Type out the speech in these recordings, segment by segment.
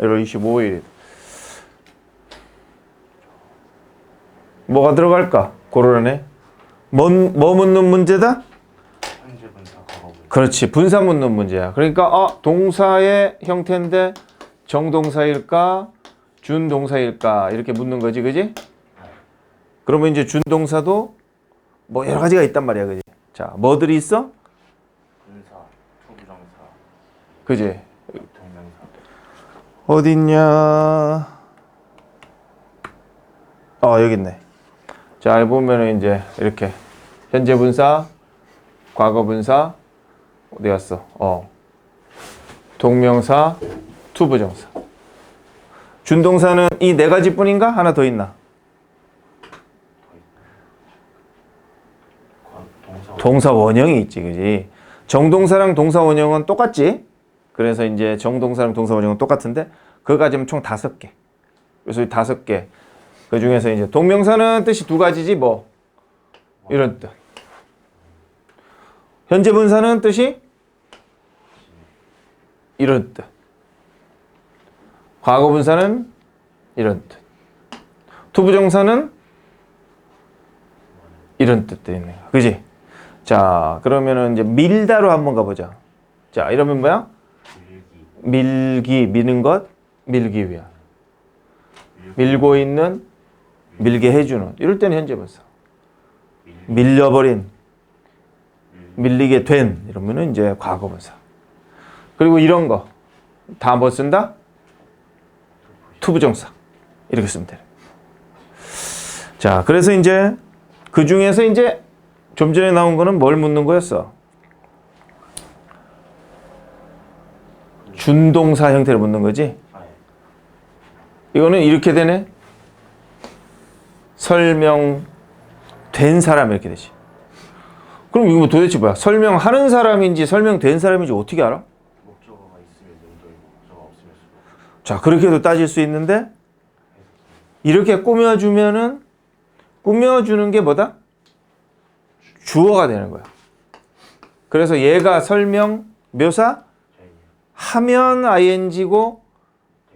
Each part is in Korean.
1월 25일. 뭐가 들어갈까? 고르네. 뭐, 뭐 묻는 문제다? 그렇지. 분사 묻는 문제야. 그러니까 어, 동사의 형태인데 정동사일까? 준동사일까? 이렇게 묻는 거지. 그지? 그러면 이제 준동사도 뭐 여러 가지가 있단 말이야. 그지? 자, 뭐들이 있어? 분사 초부정사 그지? 어딨냐? 어, 여기 있네. 자, 보면은 이제 이렇게 현재 분사, 과거 분사, 어디 갔어? 어. 동명사, 투부정사. 준동사는 이 네 가지 뿐인가? 하나 더 있나? 동사 원형이 있지, 그지? 정동사랑 동사 원형은 똑같지? 그래서 이제 정동사랑 동사 원형은 똑같은데 그거 가지면 총 다섯 개. 그래서 이 다섯 개. 그 중에서 이제 동명사는 뜻이 두 가지지 뭐 이런 뜻. 현재 분사는 뜻이 이런 뜻. 과거 분사는 이런 뜻. 투부정사는 이런 뜻도 있네. 그지? 자, 그러면은 이제 밀다로 한번 가보자. 자, 이러면 뭐야? 밀기 미는 것, 밀기 위한. 밀고 있는, 밀게 해주는. 이럴 때는 현재 분사. 밀려버린, 밀리게 된. 이러면은 이제 과거 분사. 그리고 이런 거. 다 뭐 쓴다? 투부정사. 이렇게 쓰면 돼. 자, 그래서 이제 그 중에서 이제 좀 전에 나온 거는 뭘 묻는 거였어? 준동사 형태를 묻는 거지. 이거는 이렇게 되네. 설명된 사람 이렇게 되지. 그럼 이거 도대체 뭐야? 설명하는 사람인지 설명된 사람인지 어떻게 알아? 목적어가 있으면 목적어가 없으면 자, 그렇게도 따질 수 있는데 이렇게 꾸며주면은 꾸며주는 게 뭐다? 주어가 되는 거야. 그래서 얘가 설명 묘사 하면 ing고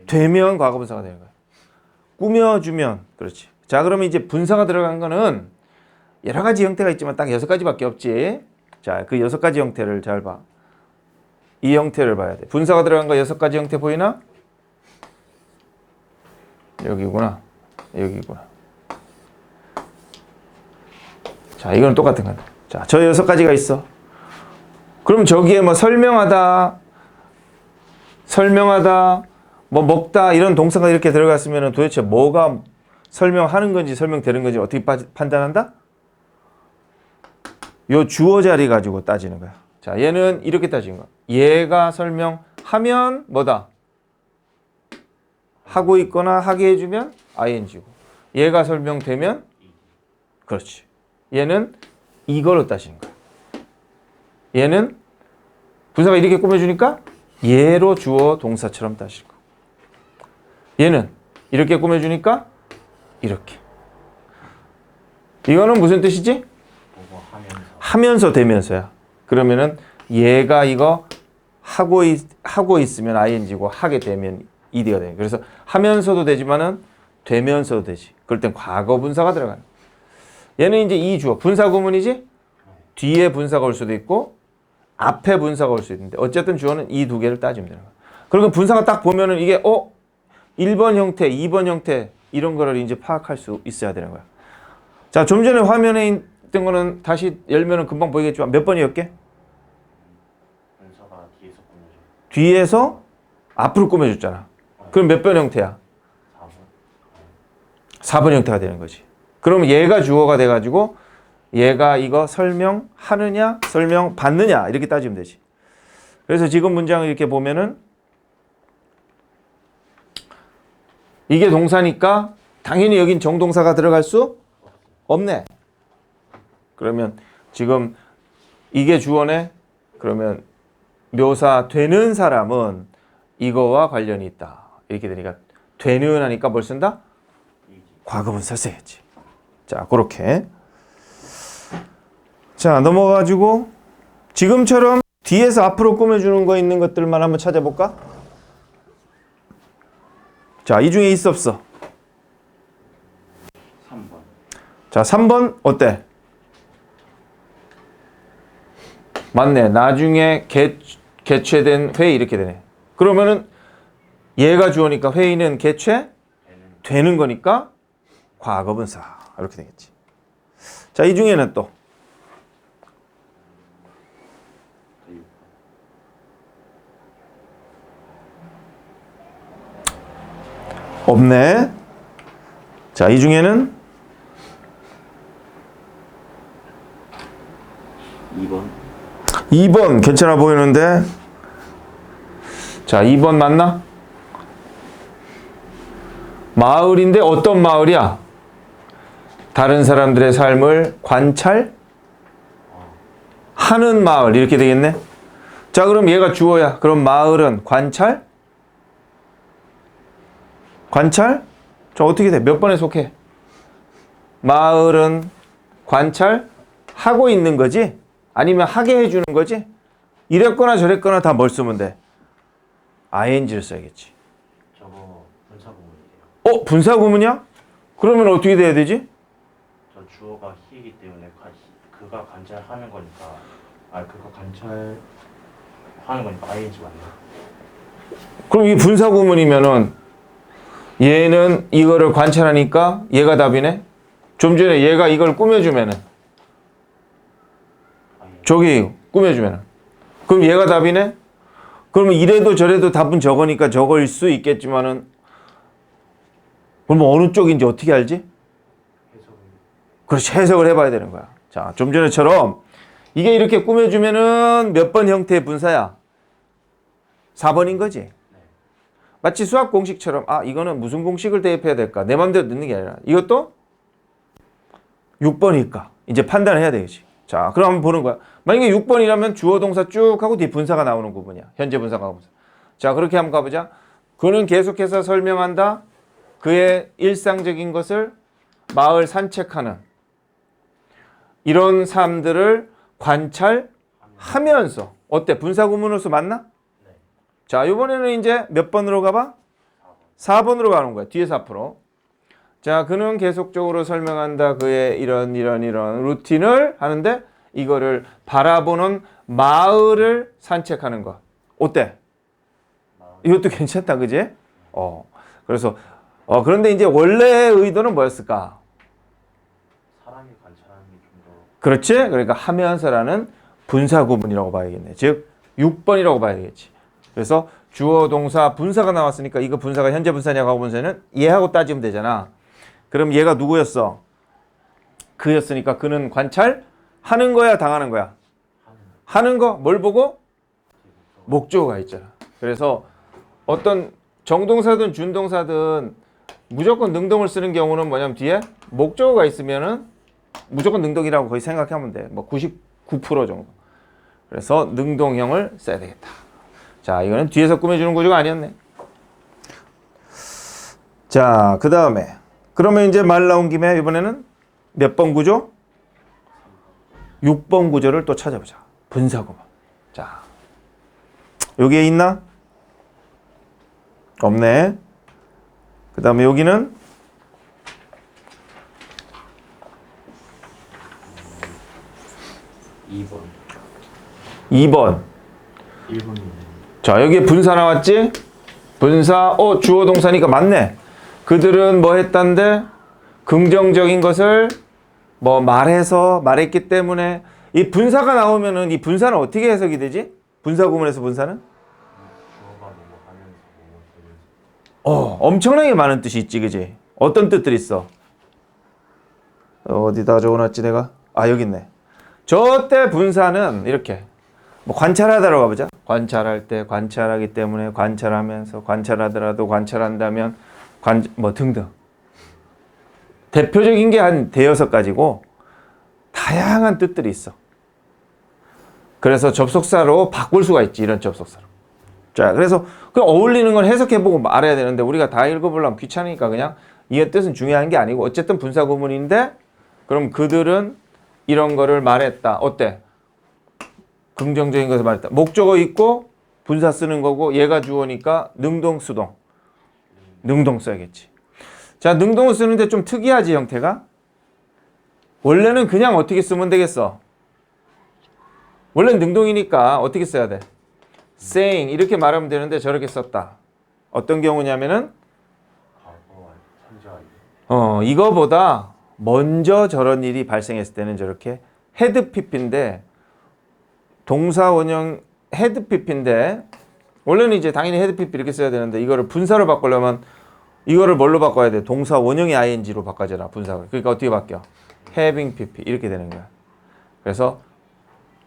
되면 과거분사가 되는 거야. 꾸며주면 그렇지. 자 그러면 이제 분사가 들어간 거는 여러 가지 형태가 있지만 딱 여섯 가지밖에 없지. 자 그 여섯 가지 형태를 잘 봐. 이 형태를 봐야 돼. 분사가 들어간 거 여섯 가지 형태 보이나? 여기구나. 여기구나. 자 이거는 똑같은 거다. 자저 여섯 가지가 있어. 그럼 저기에 뭐 설명하다, 설명하다, 뭐 먹다 이런 동사가 이렇게 들어갔으면 도대체 뭐가 설명하는 건지 설명되는 건지 어떻게 빠- 판단한다? 요 주어 자리 가지고 따지는 거야. 자, 얘는 이렇게 따지는 거야. 얘가 설명하면 뭐다? 하고 있거나 하게 해주면 ing고. 얘가 설명되면 그렇지. 얘는 이걸로 따지는 거야. 얘는 분사가 이렇게 꾸며주니까 얘로 주어 동사처럼 따질 거. 얘는 이렇게 꾸며주니까 이렇게. 이거는 무슨 뜻이지? 하면서 하면서 되면서야. 그러면은 얘가 이거 하고 있, 하고 있으면 ing고 하게 되면 ed가 돼. 그래서 하면서도 되지만은 되면서도 되지. 그럴 땐 과거 분사가 들어가는. 얘는 이제 이 주어 분사 구문이지. 뒤에 분사가 올 수도 있고 앞에 분사가 올 수 있는데 어쨌든 주어는 이 두 개를 따지면 되는 거야. 그리고 분사가 딱 보면은 이게 어 1번 형태, 2번 형태 이런 거를 이제 파악할 수 있어야 되는 거야. 자, 좀 전에 화면에 있던 거는 다시 열면은 금방 보이겠지만 몇 번이었게? 분사가 뒤에서 꾸며져 뒤에서 앞으로 꾸며줬잖아. 그럼 몇 번 형태야? 4번 4번 형태가 되는 거지. 그러면 얘가 주어가 돼가지고 얘가 이거 설명하느냐, 설명 받느냐 이렇게 따지면 되지. 그래서 지금 문장을 이렇게 보면은 이게 동사니까 당연히 여긴 정동사가 들어갈 수 없네. 그러면 지금 이게 주어네. 그러면 묘사 되는 사람은 이거와 관련이 있다. 이렇게 되니까 되는 하니까 뭘 쓴다? 과거분사 써야지. 자, 그렇게. 자, 넘어가지고 지금처럼 뒤에서 앞으로 꾸며주는 거 있는 것들만 한번 찾아볼까? 자, 이 중에 있어 없어? 3번. 자, 3번 어때? 맞네. 나중에 개, 개최된 회의 이렇게 되네. 그러면은 얘가 주어니까 회의는 개최 되는 거니까 과거분사 이렇게 되겠지. 자, 이 중에는 또 없네. 자, 이 중에는 2번. 2번 괜찮아 보이는데 자 2번 맞나? 마을인데 어떤 마을이야? 다른 사람들의 삶을 관찰 하는 마을 이렇게 되겠네 자 그럼 얘가 주어야 그럼 마을은 관찰 관찰 자 어떻게 돼? 몇 번에 속해? 마을은 관찰 하고 있는 거지? 아니면 하게 해주는 거지? 이랬거나 저랬거나 다 뭘 쓰면 돼? ing를 써야겠지. 저거 분사구문이에요. 어? 분사구문이야? 그러면 어떻게 돼야 되지? 저 주어가 he이기 때문에 관- 그가 관찰하는 거니까 아 그가 관찰하는 거니까 ing 맞나? 그럼 이 분사구문이면은 얘는 이거를 관찰하니까 얘가 답이네? 좀 전에 얘가 이걸 꾸며주면은. 저기 꾸며주면은 그럼 얘가 답이네? 그러면 이래도 저래도 답은 저거니까 저거일 수 있겠지만은 그럼 어느 쪽인지 어떻게 알지? 그렇지 해석을 해봐야 되는 거야. 자, 좀 전에처럼 이게 이렇게 꾸며주면은 몇 번 형태의 분사야? 4번인 거지. 마치 수학 공식처럼 아 이거는 무슨 공식을 대입해야 될까? 내 마음대로 넣는 게 아니라 이것도 6번일까? 이제 판단을 해야 되겠지. 자, 그럼 한번 보는 거야. 만약에 6번이라면 주어 동사 쭉 하고 뒤 분사가 나오는 구분이야. 현재 분사가 분사. 자, 그렇게 한번 가보자. 그는 계속해서 설명한다. 그의 일상적인 것을 마을 산책하는 이런 삶들을 관찰하면서 어때? 분사 구문으로서 맞나? 네. 자, 이번에는 이제 몇 번으로 가봐? 4번으로 가는 거야. 뒤에서 앞으로. 자, 그는 계속적으로 설명한다. 그의 이런 이런 이런 루틴을 하는데 이거를 바라보는 마을을 산책하는 거. 어때? 이것도 괜찮다. 그지? 어. 그래서 어 그런데 이제 원래의 의도는 뭐였을까? 사람이 관찰하는 게 좀 더 그렇지? 그러니까 하면서라는 분사 구문이라고 봐야겠네. 즉 6번이라고 봐야 되겠지. 그래서 주어 동사 분사가 나왔으니까 이거 분사가 현재 분사냐 과거 분사는 얘하고 따지면 되잖아. 그럼 얘가 누구였어? 그였으니까 그는 관찰 하는 거야, 당하는 거야? 하는 거 뭘 보고? 목적어가 있잖아. 그래서 어떤 정동사든 준동사든 무조건 능동을 쓰는 경우는 뭐냐면 뒤에 목적어가 있으면은 무조건 능동이라고 거의 생각하면 돼. 뭐 99% 정도. 그래서 능동형을 써야 되겠다. 자, 이거는 뒤에서 꾸며주는 구조가 아니었네. 자, 그 다음에 그러면 이제 말 나온 김에 이번에는 몇 번 구조? 6번 구조를 또 찾아보자. 분사구문. 자, 여기에 있나? 없네. 그 다음에 여기는 2번. 2번. 1번이네. 자, 여기에 분사 나왔지? 분사, 어, 주어 동사니까 맞네. 그들은 뭐 했단데? 긍정적인 것을 뭐 말해서 말했기 때문에 이 분사가 나오면은 이 분사는 어떻게 해석이 되지? 분사 구문에서 분사는? 어, 엄청나게 많은 뜻이 있지, 그지? 어떤 뜻들이 있어? 어디다 적어놨지, 내가? 아, 여기 있네. 저 때 분사는 이렇게. 뭐 관찰하다라고 가보자. 관찰할 때, 관찰하기 때문에, 관찰하면서, 관찰하더라도, 관찰한다면, 관, 뭐 등등. 대표적인 게 한 대여섯 가지고, 다양한 뜻들이 있어. 그래서 접속사로 바꿀 수가 있지, 이런 접속사로. 자, 그래서 그 어울리는 건 해석해보고 알아야 되는데 우리가 다 읽어보려면 귀찮으니까 그냥 이 뜻은 중요한 게 아니고 어쨌든 분사 구문인데 그럼 그들은 이런 거를 말했다. 어때? 긍정적인 것을 말했다. 목적어 있고 분사 쓰는 거고 얘가 주어니까 능동 수동. 능동 써야겠지. 자, 능동을 쓰는데 좀 특이하지, 형태가? 원래는 그냥 어떻게 쓰면 되겠어? 원래는 능동이니까 어떻게 써야 돼? saying 이렇게 말하면 되는데 저렇게 썼다. 어떤 경우냐면은. 어, 이거보다 먼저 저런 일이 발생했을 때는 저렇게 헤드 PP인데 동사 원형 헤드 PP인데 원래는 이제 당연히 헤드 PP 이렇게 써야 되는데 이거를 분사로 바꾸려면 이거를 뭘로 바꿔야 돼? 동사 원형의 ing로 바꿔줘라 분사를. 그러니까 어떻게 바뀌어? having PP 이렇게 되는 거야. 그래서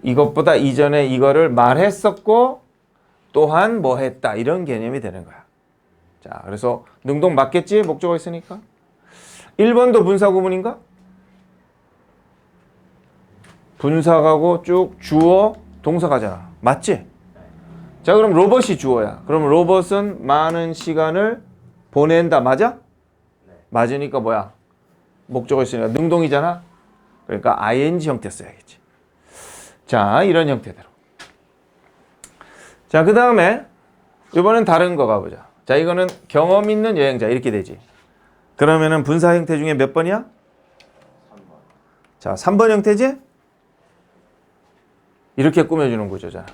이것보다 이전에 이거를 말했었고 또한 뭐 했다 이런 개념이 되는 거야. 자, 그래서 능동 맞겠지? 목적어 있으니까. 1번도 분사 구문인가? 분사 가고 쭉 주어 동사 가잖아. 맞지? 자, 그럼 로봇이 주어야. 그럼 로봇은 많은 시간을 보낸다. 맞아? 맞으니까 뭐야? 목적어 있으니까 능동이잖아. 그러니까 ing 형태 써야겠지. 자, 이런 형태대로. 자, 그 다음에 이번엔 다른 거 가보자. 자, 이거는 경험 있는 여행자 이렇게 되지. 그러면은 분사 형태 중에 몇 번이야? 3번. 자, 3번 형태지? 이렇게 꾸며주는 구조잖아.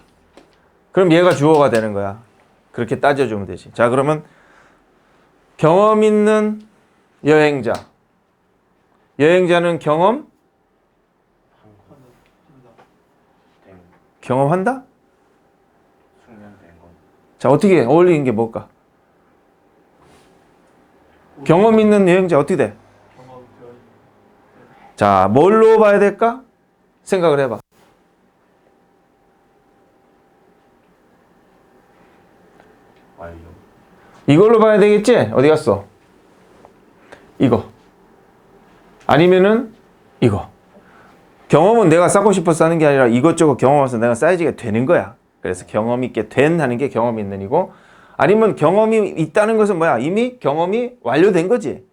그럼 얘가 주어가 되는 거야. 그렇게 따져주면 되지. 자, 그러면 경험 있는 여행자. 여행자는 경험? 된 경험한다? 자, 어떻게 해? 어울리는 게 뭘까? 경험 있는 여행자 어떻게 돼? 자, 뭘로 봐야 될까? 생각을 해봐. 완료. 이걸로 봐야 되겠지? 어디 갔어? 이거. 아니면은 이거. 경험은 내가 쌓고 싶어서 하는 게 아니라 이것저것 경험해서 내가 쌓여지게 되는 거야. 그래서 경험 있게 된 하는 게 경험 있는 이고 아니면 경험이 있다는 것은 뭐야? 이미 경험이 완료된 거지.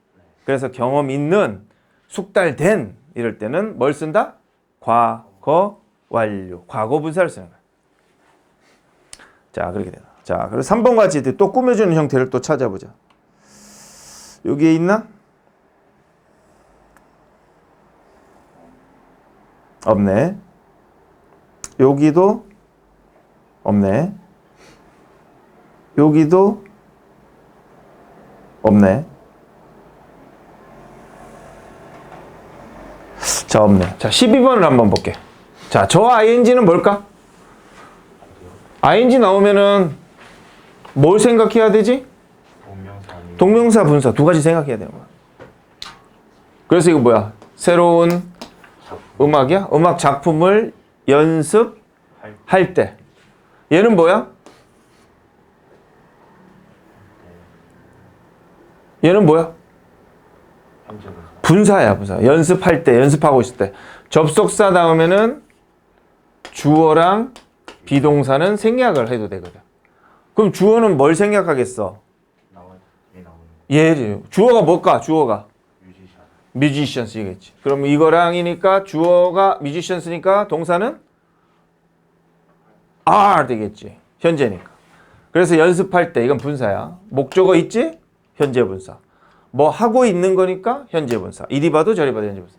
그래서 경험 있는 숙달된 이럴 때는 뭘 쓴다? 과거 완료. 과거 분사를 쓰는 거야. 자, 그렇게 되나. 자, 그래서 3번 같이 또 꾸며주는 형태를 또 찾아보자. 여기에 있나? 없네. 여기도 없네. 여기도 없네. 자, 없네. 자, 12번을 한번 볼게. 자, 저 ing는 뭘까? ing 나오면은 뭘 생각해야 되지? 동명사 분사 두 가지 생각해야 되는 거야. 그래서 이거 뭐야? 새로운 음악이야? 음악 작품을 연습할 때. 얘는 뭐야? 얘는 뭐야? 분사야, 분사. 연습할 때, 연습하고 있을 때. 접속사 다음에는 주어랑 비동사는 생략을 해도 되거든. 그럼 주어는 뭘? 나와 이 나오는 얘 주어가 뭘까? 주어가 뮤지션. 뮤지션스이겠지. 그럼 이거랑이니까 주어가 뮤지션스니까 동사는 are 되겠지. 현재니까. 그래서 연습할 때 이건 분사야. 목적어 있지? 현재 분사. 뭐 하고 있는 거니까 현재 분사. 이리 봐도 저리 봐도 현재 분사.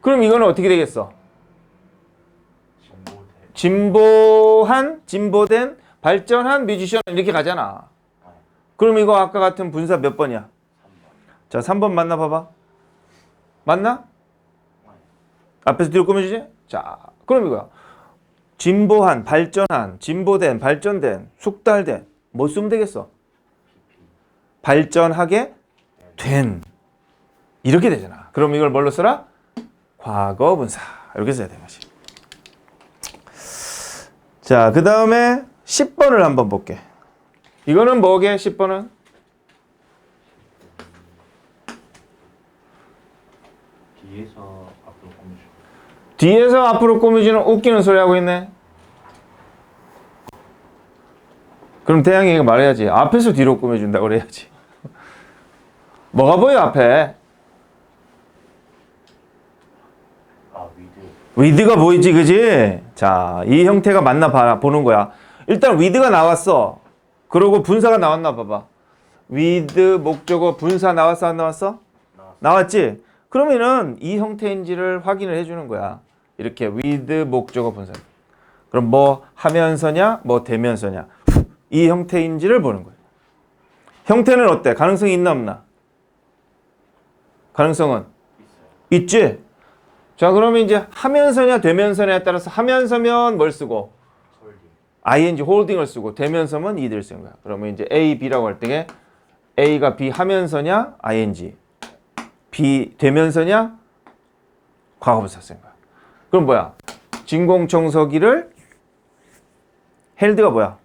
그럼 이거는 어떻게 되겠어? 진보대. 진보한, 진보된, 발전한 뮤지션 이렇게 가잖아. 그럼 이거 아까 같은 분사 몇 번이야? 3번. 자, 3번 맞나 봐봐. 맞나? 앞에서 뒤로 꾸며주지? 자, 그럼 이거야. 진보한, 발전한, 진보된, 발전된, 숙달된. 뭐 쓰면 되겠어? 발전하게 된. 이렇게 되잖아. 그럼 이걸 뭘로 써라? 과거 분사. 이렇게 써야 되는 거지. 자, 그 다음에 10번을 한번 볼게. 이거는 뭐게? 10번은? 뒤에서 앞으로 꾸며주고. 뒤에서 앞으로 꾸며주는 웃기는 소리 하고 있네. 그럼 태양이가 말해야지. 앞에서 뒤로 꾸며준다 그래야지. 뭐가 보여 앞에? 아 위드. 위드가 보이지, 그지? 자, 이 형태가 맞나 봐, 보는 거야. 일단 위드가 나왔어. 그리고 분사가 나왔나 봐봐. with 목적어 분사 나왔어 안 나왔어? 나왔지? 그러면은 이 형태인지를 확인을 해주는 거야. 이렇게 with 목적어 분사. 그럼 뭐 하면서냐, 뭐 되면서냐. 이 형태인지를 보는 거야. 형태는 어때? 가능성이 있나 없나? 가능성은 있어요. 있지. 자 그러면 이제 하면서냐 되면서냐에 따라서 하면서면 뭘 쓰고. Ing 홀딩을 쓰고 되면서면 이들 쓰는 거야. 그러면 이제 A, B라고 할 때에 A가 B 하면서냐 ing, B 되면서냐 과거분사 쓰는 거야. 그럼 뭐야? 진공청소기를 헬드가 뭐야?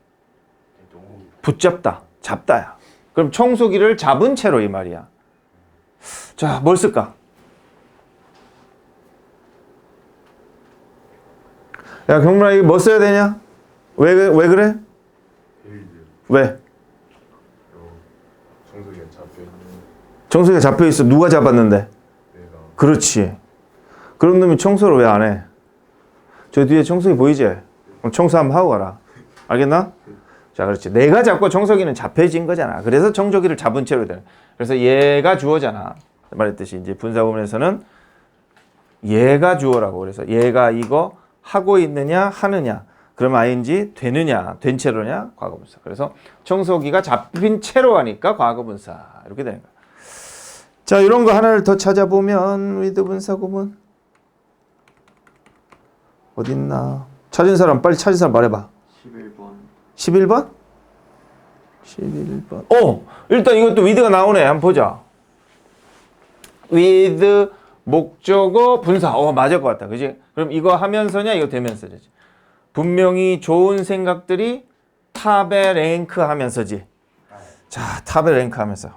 붙잡다, 잡다야. 그럼 청소기를 잡은 채로 이 말이야. 자, 뭘 쓸까? 야, 경문아, 이거 뭐 써야 되냐? 왜, 왜, 왜 그래? 왜? 청소기가 잡혀있는 청소기가 잡혀 있어. 누가 잡았는데? 내가 그렇지. 그런 놈이 청소를 왜 안 해? 저 뒤에 청소기 보이지? 그럼 청소 한번 하고 가라. 알겠나? 자, 그렇지. 내가 잡고 청소기는 잡혀진 거잖아. 그래서 청소기를 잡은 채로 되는. 그래서 얘가 주어잖아. 말했듯이 이제 분사구문에서는 얘가 주어라고. 그래서 얘가 이거 하고 있느냐, 하느냐. 그럼 ing 되느냐, 된 채로냐, 과거분사. 그래서 청소기가 잡힌 채로 하니까 과거분사. 이렇게 되는 거야. 자, 이런 거 하나를 더 찾아보면 위드 분사 구문 어딨나? 찾은 사람 빨리 찾은 사람 말해봐. 11번. 11번? 11번. 어, 일단 이것도 위드가 나오네. 한번 보자. with 목적어 분사. 어, 맞을 것 같다. 그지? 그럼 이거 하면서냐, 이거 되면서지. 분명히 좋은 생각들이 탑에 랭크 하면서지. 자, 탑에 랭크 하면서.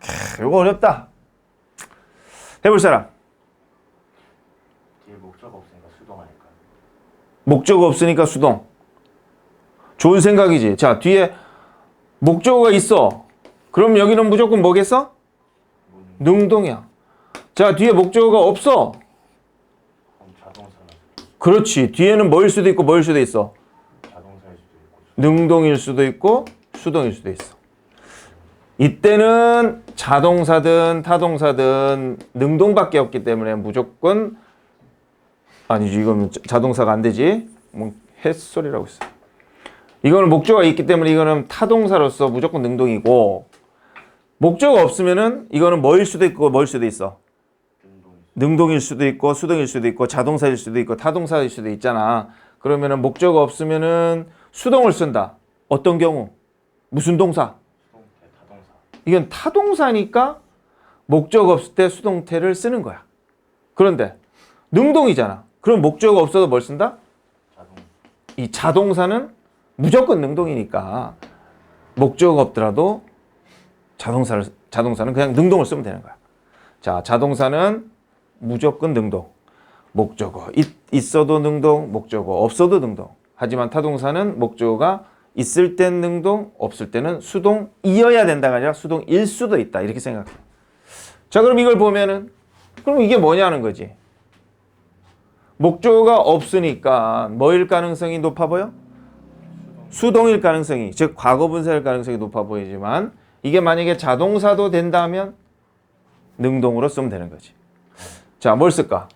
캬, 이거 어렵다. 해볼 사람. 뒤에 목적 없으니까 수동하니까. 목적어 없으니까 수동. 좋은 생각이지. 자, 뒤에 목적어가 있어. 그럼 여기는 무조건 뭐겠어? 능동이야. 자, 뒤에 목적어가 없어. 그렇지. 뒤에는 뭐일 수도 있고 뭐일 수도 있어. 자동사일 수도 있고. 능동일 수도 있고 수동일 수도 있어. 이때는 자동사든 타동사든 능동밖에 없기 때문에 무조건 아니지 이거는 자- 자동사가 안 되지. 뭐 햇소리라고 있어. 이거는 목적어가 있기 때문에 이거는 타동사로서 무조건 능동이고 목적어가 없으면은 이거는 뭐일 수도 있고 뭐일 수도 있어. 능동일 수도 있고 수동일 수도 있고 자동사일 수도 있고 타동사일 수도 있잖아. 그러면은 목적어 없으면은 수동을 쓴다. 어떤 경우? 무슨 동사? 이건 타동사니까 목적 없을 때 수동태를 쓰는 거야. 그런데 능동이잖아. 그럼 목적 없어도 뭘 쓴다? 이 자동사는 무조건 능동이니까 목적 없더라도 자동사를 자동사는 그냥 능동을 쓰면 되는 거야. 자, 자동사는 무조건 능동. 목적어 있, 있어도 능동, 목적어 없어도 능동. 하지만 타동사는 목적어가 있을 땐 능동, 없을 때는 수동이어야 된다가 아니라 수동일 수도 있다. 이렇게 생각해. 자, 그럼 이걸 보면은 그럼 이게 뭐냐는 거지. 목적어가 없으니까 뭐일 가능성이 높아 보여? 수동일 가능성이 즉 과거 분사일 가능성이 높아 보이지만 이게 만약에 자동사도 된다면 능동으로 쓰면 되는 거지. 자, 뭘 쓸까?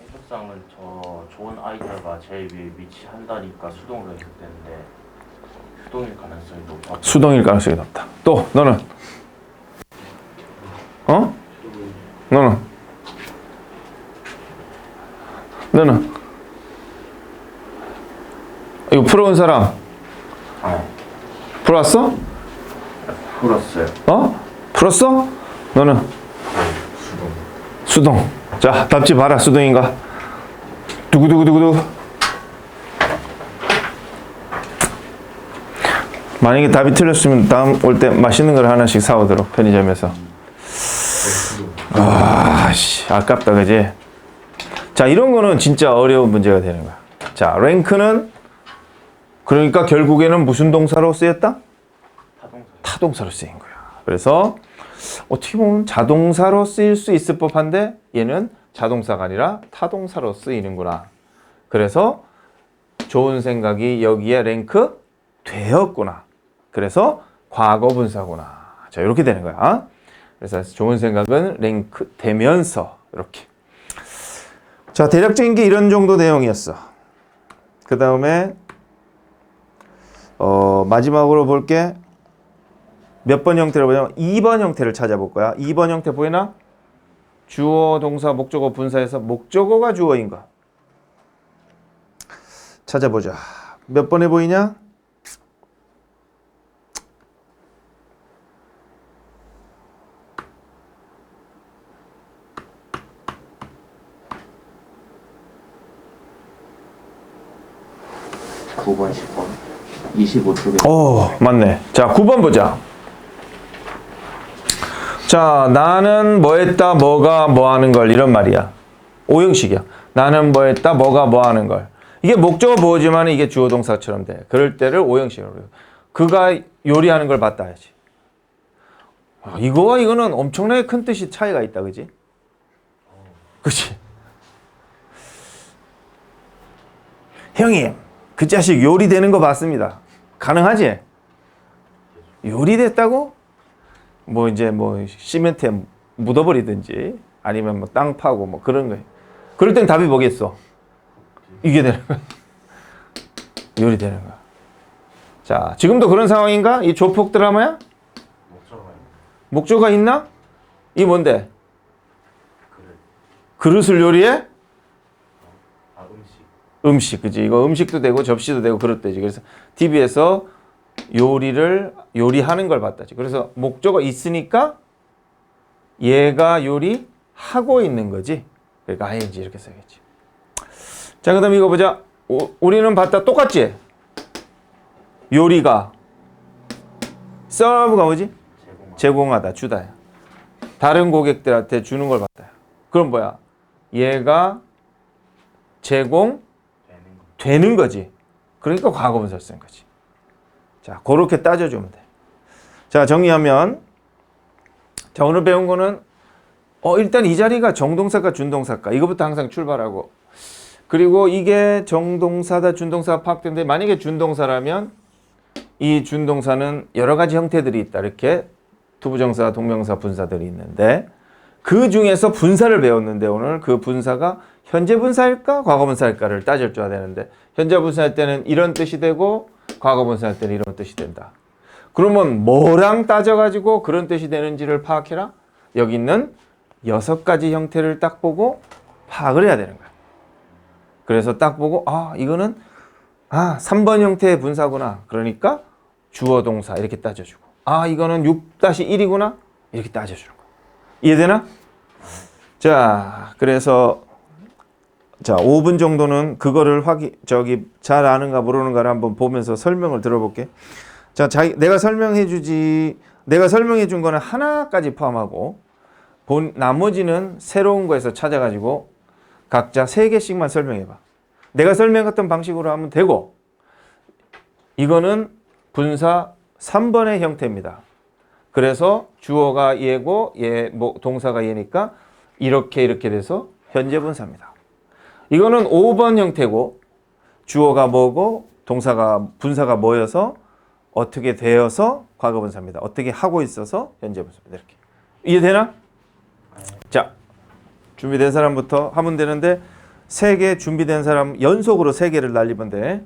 해석상은 저 좋은 아이디어가 제일 위에 위치한다니까 수동으로 해석되는데 수동일 가능성이 높아. 수동일 가능성이 높다. 또 너는 어? 너는 너는 이거 풀어온 사람 아, 풀었어? 풀었어요. 어? 풀었어? 너는 수동 수동. 자, 답지 봐라. 수동인가? 두구두구두구두구. 만약에 답이 틀렸으면 다음 올 때 맛있는 걸 하나씩 사오도록 편의점에서. 수동 아씨, 아깝다, 그지? 자, 이런 거는 진짜 어려운 문제가 되는 거야. 자, 랭크는 그러니까 결국에는 무슨 동사로 쓰였다? 타동사. 타동사로 쓰인 거야. 그래서 어떻게 보면 자동사로 쓰일 수 있을 법한데 얘는 자동사가 아니라 타동사로 쓰이는구나. 그래서 좋은 생각이 여기에 랭크 되었구나. 그래서 과거 분사구나. 자, 이렇게 되는 거야. 그래서 좋은 생각은 랭크 되면서 이렇게. 자, 대략적인 게 이런 정도 내용이었어. 그 다음에 어, 마지막으로 볼게 몇 번 형태를 보냐면 2번 형태를 찾아볼 거야. 2번 형태 보이나? 주어, 동사, 목적어, 분사에서 목적어가 주어인 거. 찾아보자. 몇 번에 보이냐? 구번 10번 25쪽에 어, 맞네. 자, 9번 보자. 자, 나는 뭐 했다, 뭐가 뭐 하는 걸, 이런 말이야. 오형식이야. 나는 뭐 했다, 뭐가 뭐 하는 걸. 이게 목적어 보호지만 이게 주어 동사처럼 돼. 그럴 때를 오형식으로. 그가 요리하는 걸 봤다 해야지. 아, 이거와 이거는 엄청나게 큰 뜻이 차이가 있다, 그지? 그치? 형님, 그 자식 요리되는 거 봤습니다. 가능하지? 요리됐다고? 뭐 이제 뭐 시멘트에 묻어버리든지 아니면 뭐 땅 파고 뭐 그런 거예요. 그럴 땐 답이 뭐겠어? 이게 되는 거야. 요리 되는 거야. 자, 지금도 그런 상황인가? 이 조폭 드라마야? 목조가 있나? 이 뭔데? 그릇 그릇을 요리해? 아 음식 음식, 그지? 이거 음식도 되고 접시도 되고 그릇 되지. 그래서 TV에서 요리를 요리하는 걸 봤다지. 그래서 목적어 있으니까 얘가 요리하고 있는 거지. 그러니까 ing 이렇게 써야겠지. 자, 그 다음 이거 보자. 오, 우리는 봤다 똑같지? 요리가 서브가 뭐지? 제공 제공하다, 주다야. 다른 고객들한테 주는 걸 봤다. 그럼 뭐야? 얘가 제공 되는 거 거지. 그러니까 과거분사를 쓴 거지. 자, 그렇게 따져주면 돼. 자, 정리하면 자, 오늘 배운 거는 어, 일단 이 자리가 정동사가 준동사가 이거부터 항상 출발하고 그리고 이게 정동사다 준동사가 파악된데 만약에 준동사라면 이 준동사는 여러 가지 형태들이 있다. 이렇게 투부정사, 동명사, 분사들이 있는데 그 중에서 분사를 배웠는데 오늘 그 분사가 현재 분사일까 과거 분사일까를 따져 줘야 되는데 현재 분사할 때는 이런 뜻이 되고 과거 분사할 때는 이런 뜻이 된다. 그러면 뭐랑 따져가지고 그런 뜻이 되는지를 파악해라. 여기 있는 여섯 가지 형태를 딱 보고 파악을 해야 되는 거야. 그래서 딱 보고 아 이거는 아 3번 형태의 분사구나. 그러니까 주어 동사 이렇게 따져주고 아 이거는 6-1이구나 이렇게 따져주는 거야. 이해되나? 자 그래서 자 5분 정도는 그거를 확인 저기 잘 아는가 모르는가를 한번 보면서 설명을 들어볼게. 자 자기 내가 설명해 주지 내가 설명해 준 거는 하나까지 포함하고 본 나머지는 새로운 거에서 찾아가지고 각자 세 개씩만 설명해 봐. 내가 설명했던 방식으로 하면 되고 이거는 분사 3번의 형태입니다. 그래서 주어가 얘고 얘 뭐 동사가 얘니까 이렇게 이렇게 돼서 현재 분사입니다. 이거는 5번 형태고 주어가 뭐고 동사가 분사가 뭐여서 어떻게 되어서 과거 분사입니다. 어떻게 하고 있어서 현재 분사입니다. 이렇게 이해되나? 자 준비된 사람부터 하면 되는데 세 개 준비된 사람 연속으로 세 개를 날리면 돼.